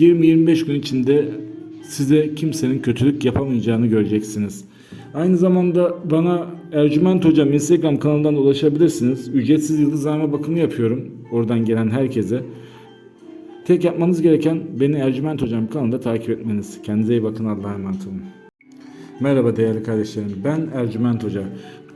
20-25 gün içinde size kimsenin kötülük yapamayacağını göreceksiniz. Aynı zamanda bana Ercüment Hocam Instagram kanalından ulaşabilirsiniz. Ücretsiz yıldızlama bakımı yapıyorum. Oradan gelen herkese. Tek yapmanız gereken beni Ercüment Hocam kanalında takip etmeniz. Kendinize iyi bakın. Allah'a emanet olun. Merhaba değerli kardeşlerim. Ben Ercüment Hoca.